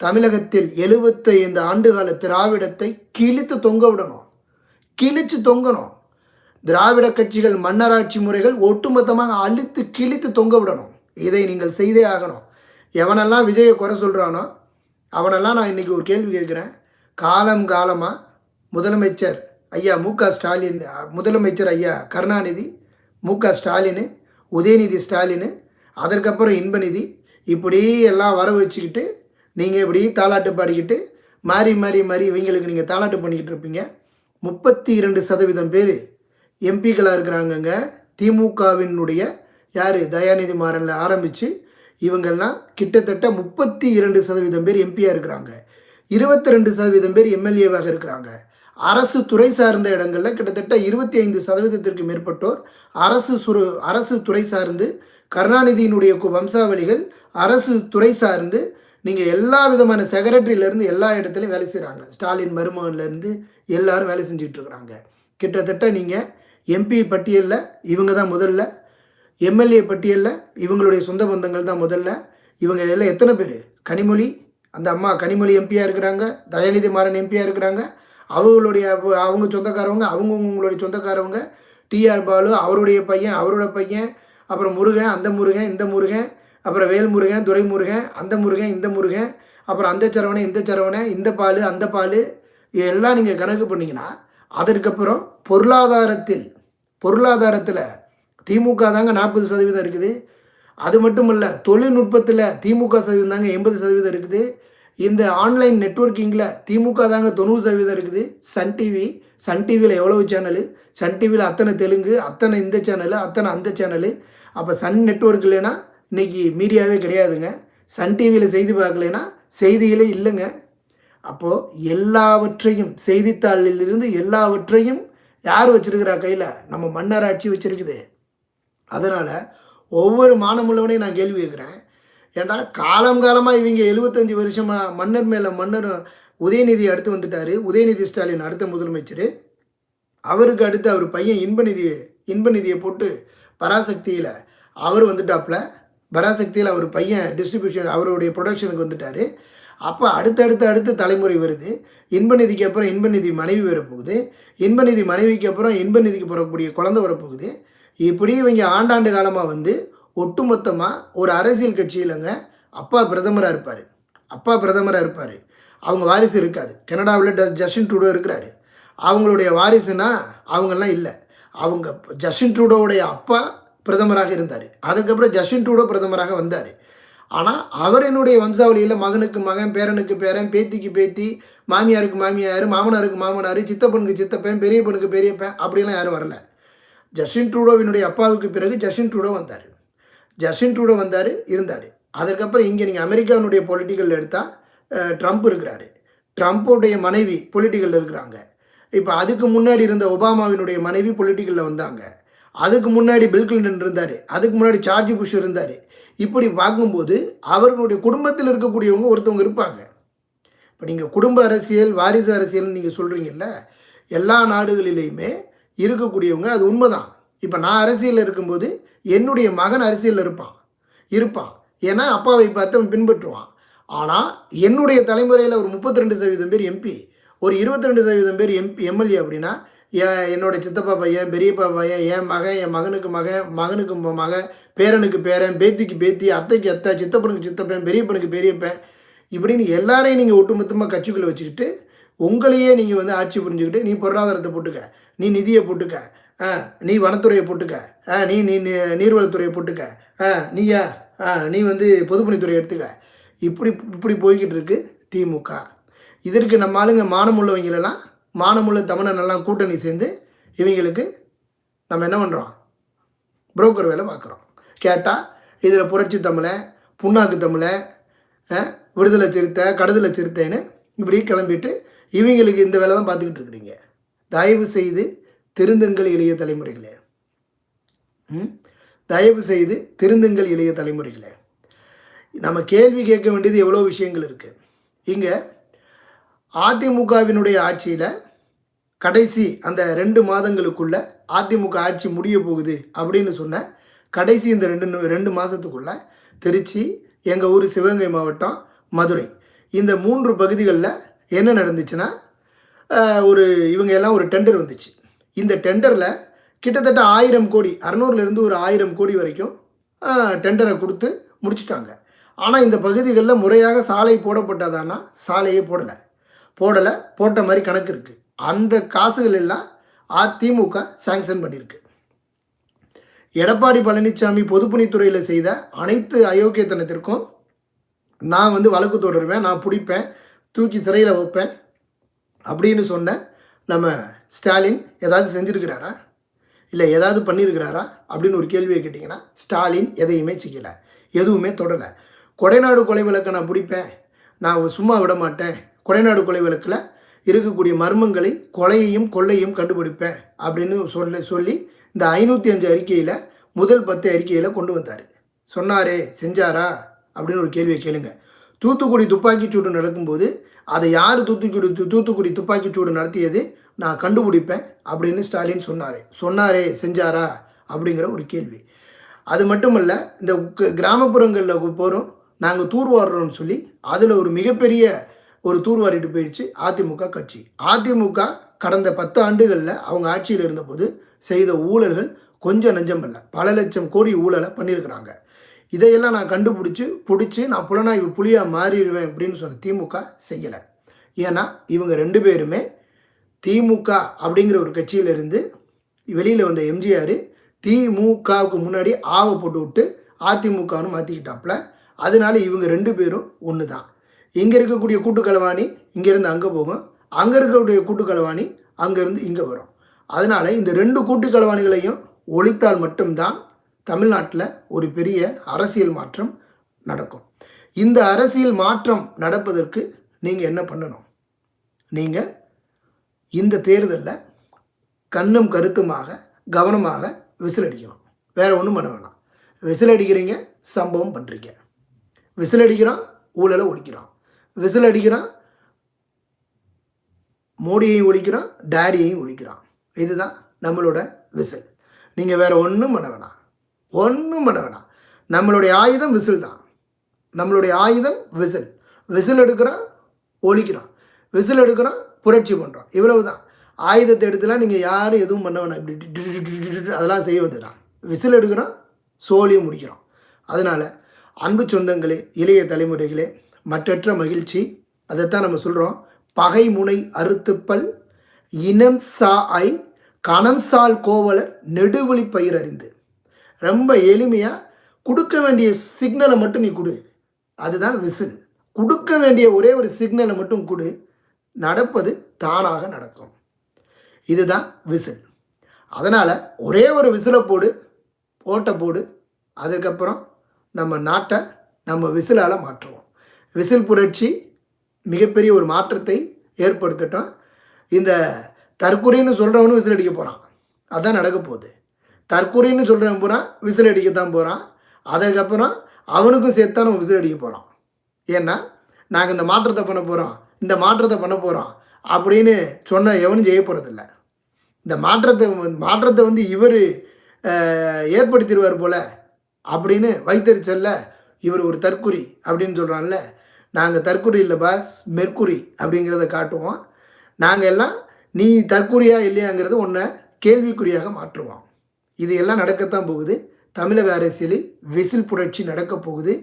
தமிழகத்தில் எழுபத்தைந்து ஆண்டுகால திராவிடத்தை கிழித்து தொங்க விடணும். கிழித்து தொங்கணும். திராவிட கட்சிகள் மன்னராட்சி முறைகள் ஒட்டுமொத்தமாக அழித்து கிழித்து தொங்க விடணும். இதை நீங்கள் செய்தே ஆகணும். எவனெல்லாம் விஜயை குறை சொல்கிறானோ அவனெல்லாம் நான் இன்றைக்கி ஒரு கேள்வி கேட்குறேன். காலம் காலமாக முதலமைச்சர் ஐயா மு க ஸ்டாலின் முதலமைச்சர் ஐயா கருணாநிதி மு க ஸ்டாலின் உதயநிதி ஸ்டாலின் அதற்கப்புறம் இன்பநிதி இப்படி எல்லாம் வர வச்சுக்கிட்டு நீங்கள் இப்படி தாலாட்டு பாடிக்கிட்டு மாறி மாறி மாறி இவங்களுக்கு நீங்கள் தாலாட்டு பண்ணிக்கிட்டு இருப்பீங்க. முப்பத்தி இரண்டு சதவீதம் பேர் எம்பிக்களாக இருக்கிறாங்கங்க. திமுகவினுடைய யார்? தயாநிதி மாறனில் ஆரம்பித்து இவங்கெல்லாம் கிட்டத்தட்ட முப்பத்தி இரண்டு சதவீதம் பேர் எம்பியாக இருக்கிறாங்க. இருபத்தி ரெண்டு சதவீதம் பேர் எம்எல்ஏவாக இருக்கிறாங்க. அரசு துறை சார்ந்த இடங்களில் கிட்டத்தட்ட இருபத்தி ஐந்து சதவீதத்திற்கு மேற்பட்டோர் அரசு சுரு அரசு துறை சார்ந்து கருணாநிதியினுடைய கு- வம்சாவளிகள் அரசு துறை சார்ந்து நீங்கள் எல்லா விதமான செக்ரட்டரியிலேருந்து எல்லா இடத்துலையும் வேலை செய்கிறாங்க ஸ்டாலின் மருமகன்லேருந்து எல்லாரும் வேலை செஞ்சுட்டு கிட்டத்தட்ட நீங்கள் எம்பி பட்டியலில் இவங்க தான் முதல்ல எம்எல்ஏ பட்டியலில் இவங்களுடைய சொந்த பந்தங்கள் தான் முதல்ல. இவங்க இதில் எத்தனை பேர்? கனிமொழி அந்த அம்மா கனிமொழி எம்பியாக இருக்கிறாங்க தயாநிதி மாறன் எம்பியாக இருக்கிறாங்க. அவங்களுடைய அவங்க சொந்தக்காரவங்க அவங்கவுங்களுடைய சொந்தக்காரவங்க டிஆர் பாலு அவருடைய பையன் அவரோட பையன் அப்புறம் முருகன் அந்த முருகன் இந்த முருகன் அப்புறம் வேல்முருகன் துரைமுருகன் அந்த முருகன் இந்த முருகன் அப்புறம் அந்த சரவணை இந்த சரவணை இந்த பால் அந்த பால் இதெல்லாம் நீங்கள் கணக்கு பண்ணிங்கன்னா அதற்கப்புறம் பொருளாதாரத்தில் பொருளாதாரத்தில் திமுக தாங்க நாற்பது சதவீதம் இருக்குது. அது மட்டும் இல்லை தொழில்நுட்பத்தில் திமுக சதவீதம் தாங்க எண்பது சதவீதம் இருக்குது. இந்த ஆன்லைன் நெட்வொர்க்கிங்கில் திமுக தாங்க தொண்ணூறு சதவீதம் இருக்குது. சன் டிவி சன் டிவியில் எவ்வளவு சேனலு? சன் டிவியில் அத்தனை தெலுங்கு அத்தனை இந்த சேனலு அத்தனை அந்த சேனலு. அப்போ சன் நெட்வொர்க் இல்லைன்னா இன்றைக்கி மீடியாவே கிடையாதுங்க. சன் டிவியில் செய்தி பார்க்கலைன்னா செய்திகளே இல்லைங்க. அப்போது எல்லாவற்றையும் செய்தித்தாளிலிருந்து எல்லாவற்றையும் யார் வச்சுருக்கிறா கையில்? நம்ம மன்னராட்சி வச்சுருக்குது. அதனால் ஒவ்வொரு மானமுள்ளவனையும் நான் கேள்வி கேட்குறேன். ஏன்னா காலம் காலமாக இவங்க எழுபத்தஞ்சி வருஷமாக மன்னர் மேலே மன்னர் உதயநிதி அடுத்து வந்துட்டார். உதயநிதி ஸ்டாலின் அடுத்த முதலமைச்சர். அவருக்கு அடுத்து அவர் பையன் இன்பநிதி இன்பநிதியை போட்டு பராசக்தியில் அவர் வந்துட்டாப்புல பராசக்தியில் அவர் பையன் டிஸ்ட்ரிபியூஷன் அவருடைய ப்ரொடக்ஷனுக்கு வந்துட்டார். அப்போ அடுத்தடுத்து அடுத்து தலைமுறை வருது. இன்பநிதிக்கு அப்புறம் இன்பநிதி மனைவி வரப்போகுது. இன்பநிதி மனைவிக்கு அப்புறம் இன்பநிதிக்கு பிறக்கக்கூடிய குழந்தை வரப்போகுது. இப்படி இவங்க ஆண்டாண்டு காலமாக வந்து ஒட்டுமொத்தமாக ஒரு அரசியல் கட்சியிலங்க அப்பா பிரதமராக இருப்பார். அப்பா பிரதமராக இருப்பார். அவங்க வாரிசு இருக்காது. கனடாவில் ட ஜஸ்டின் ட்ரூடோ இருக்கிறாரு. அவங்களுடைய வாரிசுனா அவங்கெல்லாம் இல்லை. அவங்க ஜஸ்டின் ட்ரூடோவுடைய அப்பா பிரதமராக இருந்தார். அதுக்கப்புறம் ஜஸ்டின் ட்ரூடோ பிரதமராக வந்தார். ஆனால் அவர் என்னுடைய வம்சாவளியில் மகனுக்கு மகன் பேரனுக்கு பேரன் பேத்திக்கு பேத்தி மாமியாருக்கு மாமியார் மாமனாருக்கு மாமனார் சித்தப்பனுக்கு சித்தப்பன் பெரியப்பனுக்கு பெரியப்பன் அப்படிலாம் யாரும் வரல. ஜஸ்டின் ட்ரூடோவினுடைய அப்பாவுக்கு பிறகு ஜஸ்டின் ட்ரூடோ வந்தார். ஜஸ்டின் ட்ரூடோ வந்தார் இருந்தார். அதற்கப்புறம் இங்கே நீங்கள் அமெரிக்காவினுடைய பொலிட்டிக்கல் எடுத்தால் ட்ரம்ப் இருக்கிறாரு. ட்ரம்ப்புடைய மனைவி பொலிட்டிக்கலில் இருக்கிறாங்க. இப்போ அதுக்கு முன்னாடி இருந்த ஒபாமாவினுடைய மனைவி பொலிட்டிக்கலில் வந்தாங்க. அதுக்கு முன்னாடி பில் கிளின்டன் இருந்தார். அதுக்கு முன்னாடி ஜார்ஜ் புஷ் இருந்தார். இப்படி பார்க்கும்போது அவர்களுடைய குடும்பத்தில் இருக்கக்கூடியவங்க ஒருத்தவங்க இருப்பாங்க. இப்போ நீங்கள் குடும்ப அரசியல் வாரிசு அரசியல்னு நீங்கள் சொல்கிறீங்கல்ல எல்லா நாடுகளிலையுமே இருக்கக்கூடியவங்க அது உண்மைதான். இப்போ நான் அரசியலில் இருக்கும்போது என்னுடைய மகன் அரசியலில் இருப்பான். இருப்பான். ஏன்னா அப்பாவை பார்த்து அவன் பின்பற்றுவான். ஆனால் என்னுடைய தலைமுறையில் ஒரு முப்பத்தி ரெண்டு சதவீதம் பேர் எம்பி ஒரு இருபத்தி ரெண்டு சதவீதம் பேர் எம்பி எம்எல்ஏ அப்படின்னா என் என்னோட சித்தப்பா பையன் பெரியப்பா பையன் என் மகன் என் மகனுக்கு மகன் மகனுக்கு ம- மகன் பேரனுக்கு பேரன் பேத்திக்கு பேத்தி அத்தைக்கு அத்தை சித்தப்பனுக்கு சித்தப்பன் பெரியப்பனுக்கு பெரியப்பன். இப்படின்னு எல்லாரையும் நீங்கள் ஒட்டுமொத்தமாக கட்சிக்குள்ளே வச்சுக்கிட்டு உங்களையே நீங்கள் வந்து ஆட்சி புரிஞ்சுக்கிட்டு நீ பொருளாதாரத்தை போட்டுக்க நீ நிதியை போட்டுக்க ஆ நீ வனத்துறையை போட்டுக்க ஆ நீ நீ நீர்வளத்துறையை போட்டுக்க ஆ நீயா ஆ நீ வந்து பொதுப்பணித்துறை எடுத்துக்க. இப்படி இப்படி போய்கிட்டு இருக்கு திமுக இதற்கு நம்ம ஆளுங்க மானம் உள்ளவங்களெல்லாம் மானமுள்ள தமிழனெல்லாம் கூட்டணி சேர்ந்து இவங்களுக்கு நம்ம என்ன பண்ணுறோம் புரோக்கர் வேலை பார்க்குறோம். கேட்டால் இதில் புரட்சி தமிழை புண்ணாக்கு தமிழை விடுதலை சிறுத்தை கடுதலை சிறுத்தைன்னு இப்படி கிளம்பிட்டு இவங்களுக்கு இந்த வேலை தான் பார்த்துக்கிட்டு இருக்கிறீங்க. தயவு செய்து திருந்துங்கள் இளைய தலைமுறைகளே. ம்? தயவு செய்து திருந்துங்கள் இளைய தலைமுறைகளே. நம்ம கேள்வி கேட்க வேண்டியது எவ்வளோ விஷயங்கள் இருக்குது இங்கே அதிமுகவினுடைய ஆட்சியில் கடைசி அந்த ரெண்டு மாதங்களுக்குள்ள அதிமுக ஆட்சி முடிய போகுது அப்படின்னு சொன்ன கடைசி இந்த ரெண்டு ரெண்டு மாதத்துக்குள்ள திருச்சி எங்கள் ஊர் சிவகங்கை மாவட்டம் மதுரை. இந்த மூன்று பகுதிகளில் என்ன நடந்துச்சுன்னா ஒரு இவங்க எல்லாம் ஒரு டெண்டர் வந்துச்சு. இந்த டெண்டரில் கிட்டத்தட்ட ஆயிரம் கோடி அறநூறுலேருந்து ஒரு ஆயிரம் கோடி வரைக்கும் டெண்டரை கொடுத்து முடிச்சுட்டாங்க. ஆனால் இந்த பகுதிகளில் முறையாக சாலை போடப்பட்டதானா சாலையே போடலை. போடலை போட்ட மாதிரி கணக்கு இருக்குது அந்த காசுகள் எல்லாம் அதிமுக சாங்ஷன் பண்ணியிருக்கு. எடப்பாடி பழனிசாமி பொதுப்பணித்துறையில் செய்த அனைத்து அயோக்கியத்தனத்திற்கும் நான் வந்து வழக்கு தொடருவேன் நான் பிடிப்பேன் தூக்கி சிறையில் வைப்பேன் அப்படின்னு சொன்ன நம்ம ஸ்டாலின் ஏதாவது செஞ்சுருக்கிறாரா? இல்லை ஏதாவது பண்ணியிருக்கிறாரா அப்படின்னு ஒரு கேள்வியை கேட்டிங்கன்னா ஸ்டாலின் எதையுமே செய்யலை எதுவுமே தொடலை. கொடைநாடு கொலை விளக்கை நான் பிடிப்பேன் நான் சும்மா விட மாட்டேன் கொடைநாடு கொலை விளக்கில் இருக்கக்கூடிய மர்மங்களை கொலையையும் கொள்ளையும் கண்டுபிடிப்பேன் அப்படின்னு சொல்ல சொல்லி இந்த ஐநூற்றி அஞ்சு அறிக்கையில் முதல் பத்து அறிக்கையில் கொண்டு வந்தார். சொன்னாரே செஞ்சாரா? அப்படின்னு ஒரு கேள்வியை கேளுங்க. தூத்துக்குடி துப்பாக்கிச் சூடு நடக்கும்போது அதை யார் தூத்துக்குடி தூத்துக்குடி துப்பாக்கிச்சூடு நடத்தியது? நான் கண்டுபிடிப்பேன் அப்படின்னு ஸ்டாலின் சொன்னாரே. சொன்னாரே செஞ்சாரா? அப்படிங்கிற ஒரு கேள்வி. அது மட்டுமல்ல இந்த க- கிராமப்புறங்களில் போகிறோம் நாங்கள் தூர்வாடுறோம்னு சொல்லி அதில் ஒரு மிகப்பெரிய ஒரு தூர்வாரிட்டு போயிடுச்சு அதிமுக கட்சி. அதிமுக கடந்த பத்து ஆண்டுகளில் அவங்க ஆட்சியில் இருந்தபோது செய்த ஊழல்கள் கொஞ்சம் நஞ்சமல்ல பல லட்சம் கோடி ஊழலை பண்ணியிருக்கிறாங்க. இதையெல்லாம் நான் கண்டுபிடிச்சி பிடிச்சி நான் புலனாய்வு புலியாக மாறிடுவேன் அப்படின்னு சொன்ன திமுக செய்யலை. ஏன்னா இவங்க ரெண்டு பேருமே திமுக அப்படிங்கிற ஒரு கட்சியிலிருந்து வெளியில் வந்த எம்ஜிஆர் திமுகவுக்கு முன்னாடி ஆவை போட்டு விட்டு அதிமுகன்னு மாற்றிக்கிட்டாப்புல அதனால இவங்க ரெண்டு பேரும் ஒன்று தான் இங்கே இருக்கக்கூடிய கூட்டுக்கலவாணி இங்கேருந்து அங்கே போகும். அங்கே இருக்கக்கூடிய கூட்டுக்கலவாணி அங்கேருந்து இங்கே வரும். அதனால் இந்த ரெண்டு கூட்டுக்கலவாணிகளையும் ஒழித்தால் மட்டும்தான் தமிழ்நாட்டில் ஒரு பெரிய அரசியல் மாற்றம் நடக்கும். இந்த அரசியல் மாற்றம் நடப்பதற்கு நீங்கள் என்ன பண்ணணும்? நீங்கள் இந்த தேர்தலில் கண்ணும் கருத்துமாக கவனமாக விசில் அடிக்கணும் வேறு ஒன்றும் பண்ண வேணாம். விசில் அடிக்கிறீங்க சம்பவம் பண்ணுறீங்க விசில் அடிக்கிறோம் ஊழலை ஒழிக்கிறோம். விசில் அடிக்கிறான் மோடியையும் ஒழிக்கிறான் டேடியையும் ஒழிக்கிறான். இதுதான் நம்மளோட விசில். நீங்கள் வேறு ஒன்றும் பண்ண வேணாம். ஒன்றும் பண்ண வேணாம். நம்மளுடைய ஆயுதம் விசில் தான். நம்மளுடைய ஆயுதம் விசில். விசில் எடுக்கிறான் ஒழிக்கிறான். விசில் எடுக்கிறான் புரட்சி பண்ணுறான் இவ்வளவு தான் ஆயுதத்தை எடுத்துலாம் நீங்கள் யாரும் எதுவும் பண்ண வேணாம். இப்படி அதெல்லாம் செய்ய வந்துடான் விசில் எடுக்கிறான் சோழியும் முடிக்கிறோம் அதனால் அன்பு சொந்தங்களே இளைய தலைமுறைகளே மற்றற்ற மகிழ்ச்சி. அதைத்தான் நம்ம சொல்கிறோம் பகை முனை அறுத்துப்பல் இனம் சா ஐ கணம்சால் கோவலர் நெடுவழி பயிர் அறிந்து. ரொம்ப எளிமையாக கொடுக்க வேண்டிய சிக்னலை மட்டும் நீ கொடு. அதுதான் விசில். கொடுக்க வேண்டிய ஒரே ஒரு சிக்னலை மட்டும் கொடு. நடப்பது தானாக நடக்கும். இதுதான் விசில். அதனால் ஒரே ஒரு விசிலை போடு ஓட்டை போடு. அதுக்கப்புறம் நம்ம நாட்டை நம்ம விசிலால் மாற்றுவோம். விசில் புரட்சி மிகப்பெரிய ஒரு மாற்றத்தை ஏற்படுத்தட்டும். இந்த தற்கொலைன்னு சொல்கிறவனும் விசில் அடிக்க போகிறான் அதான் நடக்க போகுது. தற்கொலைன்னு சொல்கிறவன் பூரா விசில் அடிக்கத்தான் போகிறான் அதுக்கப்புறம் அவனுக்கும் சேர்த்து தான் நம்ம விசில் அடிக்க போகிறோம் ஏன்னா நாங்கள் இந்த மாற்றத்தை பண்ண போகிறோம் இந்த மாற்றத்தை பண்ண போகிறோம் அப்படின்னு சொன்ன எவனும் செய்ய போகிறதில்ல இந்த மாற்றத்தை மாற்றத்தை வந்து இவர் ஏற்படுத்திடுவார் போல அப்படின்னு வைத்தறிச்சல்ல இவர் ஒரு தற்குறி அப்படின்னு சொல்கிறான்ல நாங்கள் தற்குறி இல்லை பாஸ் மெர்க்குரி அப்படிங்கிறத காட்டுவோம். நாங்கள் எல்லாம் நீ தற்குறியா இல்லையாங்கிறத ஒன்றை கேள்விக்குறியாக மாற்றுவோம். இது எல்லாம் நடக்கத்தான் போகுது. தமிழக அரசியலில் விசில் புரட்சி நடக்கப் போகுது.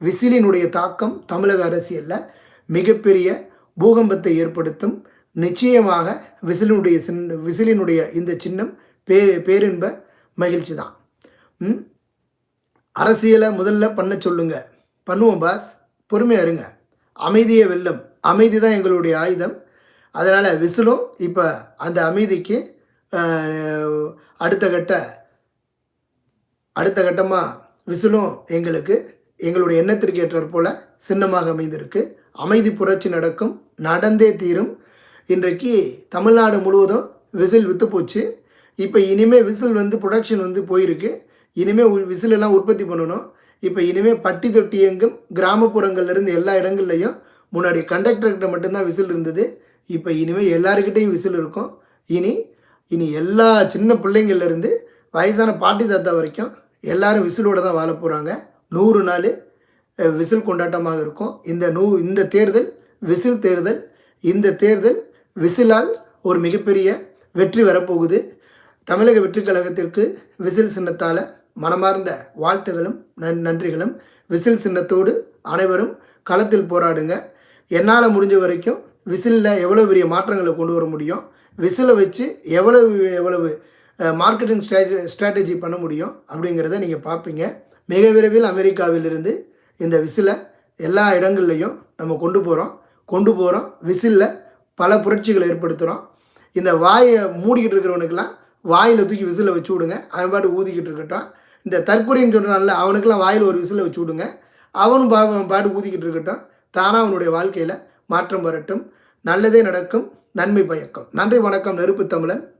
விசிலினுடைய தாக்கம் தமிழக அரசியலில் மிகப்பெரிய பூகம்பத்தை ஏற்படுத்தும். நிச்சயமாக விசிலினுடைய சின் விசிலினுடைய இந்த சின்னம் பே பேரின்ப மகிழ்ச்சி தான் அரசியலை முதல்ல பண்ண சொல்லுங்க. பண்ணுவோம் பாஸ். பொறுமையாக இருங்க. அமைதியை வெல்லும். அமைதி தான் எங்களுடைய ஆயுதம். அதனால் விசிலும் இப்போ அந்த அமைதிக்கு அடுத்த கட்ட அடுத்த கட்டமாக விசிலும் எங்களுக்கு எங்களுடைய எண்ணத்திற்கு ஏற்றாற் போல சின்னமாக அமைந்திருக்கு. அமைதி புரட்சி நடக்கும். நடந்தே தீரும். இன்றைக்கு தமிழ்நாடு முழுவதும் விசில் விற்று போச்சு. இப்போ இனிமேல் விசில் வந்து ப்ரொடக்ஷன் வந்து போயிருக்கு. இனிமேல் விசிலெல்லாம் உற்பத்தி பண்ணணும். இப்போ இனிமேல் பட்டி தொட்டி எங்கும் கிராமப்புறங்கள்லேருந்து எல்லா இடங்கள்லையும் முன்னாடி கண்டக்டர்கிட்ட மட்டும்தான் விசில் இருந்தது. இப்போ இனிமேல் எல்லாருக்கிட்டேயும் விசில் இருக்கும். இனி இனி எல்லா சின்ன பிள்ளைங்கள்லேருந்து வயசான பாட்டி தாத்தா வரைக்கும் எல்லாரும் விசிலோட தான் வாழ போகிறாங்க நூறு நாள் விசில் கொண்டாட்டமாக இருக்கும். இந்த நூ இந்த தேர்தல் விசில் தேர்தல். இந்த தேர்தல் விசிலால் ஒரு மிகப்பெரிய வெற்றி வரப்போகுது. தமிழக வெற்றி கழகத்திற்கு விசில் சின்னத்தால் மனமார்ந்த வாழ்த்துகளும் நன் நன்றிகளும். விசில் சின்னத்தோடு அனைவரும் களத்தில் போராடுங்க. என்னால் முடிஞ்ச வரைக்கும் விசிலில் எவ்வளோ பெரிய மாற்றங்களை கொண்டு வர முடியும்? விசிலை வச்சு எவ்வளவு எவ்வளவு மார்க்கெட்டிங் ஸ்ட்ராட்டஜி ஸ்ட்ராட்டஜி பண்ண முடியும்? அப்படிங்கிறத நீங்கள் பார்ப்பீங்க மிக விரைவில் அமெரிக்காவிலிருந்து இந்த விசிலை எல்லா இடங்கள்லையும் நம்ம கொண்டு போகிறோம் கொண்டு போகிறோம் விசிலில் பல புரட்சிகளை ஏற்படுத்துகிறோம் இந்த வாயை மூடிக்கிட்டு இருக்கிறவனுக்கெல்லாம் வாயில் தூக்கி விசிலை வச்சு விடுங்க. அவன் பாட்டு ஊதிக்கிட்டு இருக்கட்டும். இந்த தற்கொலைன்னு சொல்கிறான்ல அவனுக்கெல்லாம் வாயில் ஒரு விசில் வச்சு விடுங்க. அவனும் பா பாட்டு ஊதிக்கிட்டு இருக்கட்டும். தானாக அவனுடைய வாழ்க்கையில் மாற்றம் வரட்டும். நல்லதே நடக்கும். நன்மை பயக்கம். நன்றி வணக்கம். நெருப்பு தமிழன்.